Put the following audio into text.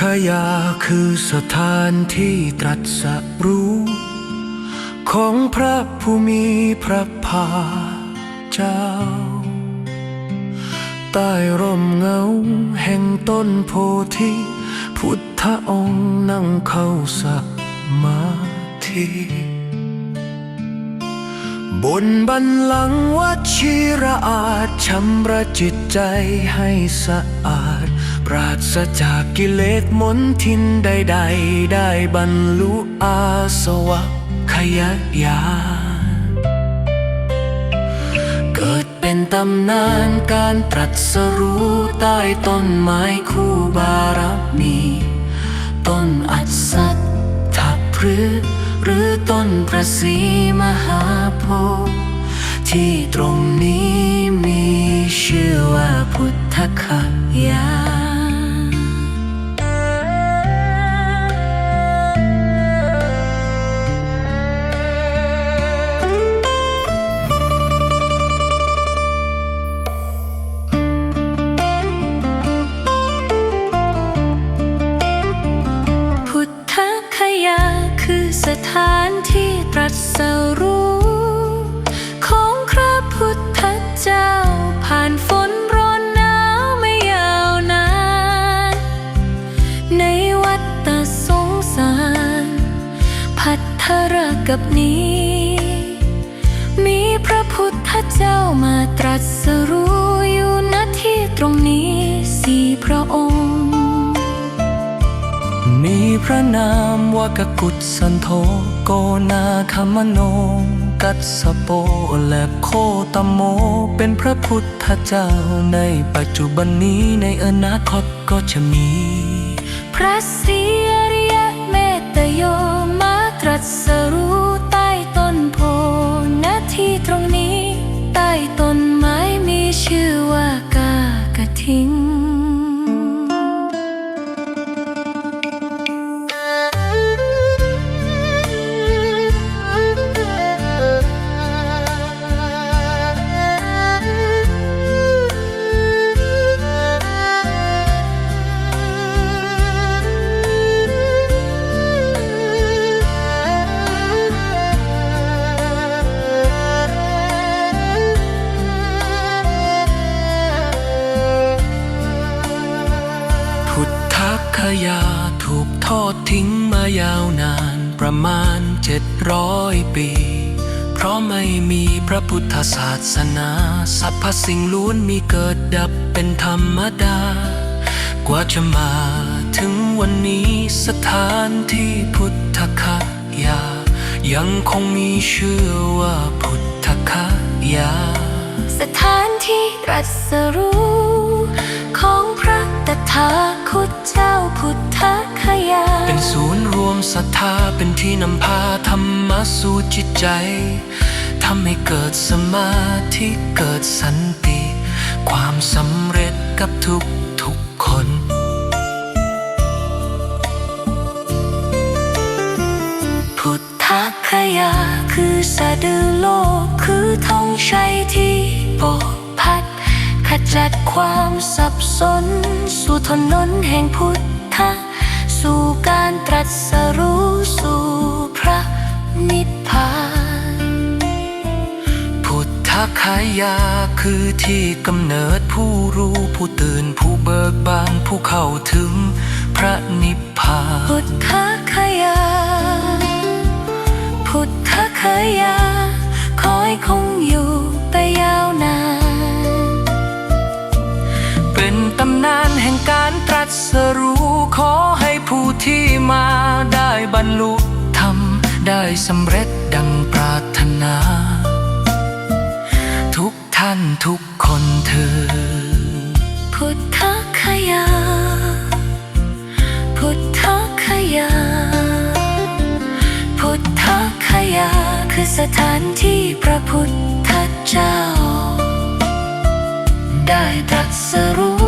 คยาคือสถานที่ตรัสรู้ ของพระผู้มีพระภาคเจ้า ใต้ร่มเงาแห่งต้นโพธิพุทธองค์นั่งเข้าสมาธิบนบันลังก์วัชิระอาจชำระจิตใจให้สะอาด ราศจากกิเลสมนทินใดๆ ได้บรรลุอาสวะขยายา เกิดเป็นตำนานการตรัสรู้ใต้ต้นไม้คู่บารมี ต้นอัศทัพฤกษ์หรือต้นประสีมหาโพธิ์ที่ตรงนี้มีชื่อว่า สรู้ของพระพุทธเจ้า ผ่านฝนร้อนหนาวไม่ยาวนาน ในวัฏฏสงสาร พัทธรกับนี้ มีพระพุทธเจ้ามาตรัสรู้อยู่ณที่ตรงนี้สี่พระองค์ มีพระนามว่ากกุศสันโธโกนาคามโน กัสสโปและโคตโม เป็นพระพุทธเจ้าในปัจจุบันนี้ในอนาคตก็จะมี พระศรีอริยเมตโยมาตรัสรู้ ทอดทิ้งมายาวนานประมาณเจ็ดร้อยปี เพราะไม่มีพระพุทธศาสนาสรรพสิ่งล้วนมีเกิดดับเป็นธรรมดา กว่าจะมาถึงวันนี้สถานที่พุทธคยา ยังคงมีชื่อว่าพุทธคยา สถานที่รัสรู้ ของพระตถาคตเจ้าพุทธ ยา เป็นศูนย์รวมศรัทธาเป็นที่นำพาธรรมะสู่จิตใจทำให้เกิดสมาธิเกิดสันติ ความสำเร็จกับทุกทุกๆคนพุทธคยาคือสะดือโลกคือธงชัยที่โบกพัด ขจัดความสับสน สู่ถนนแห่งพุทธ สู่การตรัสรู้สู่พระนิพพาน พุทธคายาคือที่กำเนิดผู้รู้ผู้ตื่นผู้เบิกบานผู้เข้าถึงพระนิพพาน พุทธคายา พุทธคายาคอยคงอยู่ เป็นตำนานแห่งการตรัสรู้ขอให้ผู้ที่มาได้บรรลุธรรมได้สำเร็จดังปรารถนา ทุกท่านทุกคนเธอ พุทธคยา พุทธคยา พุทธคยาคือสถานที่พระพุทธเจ้า ได้ตรัสรู้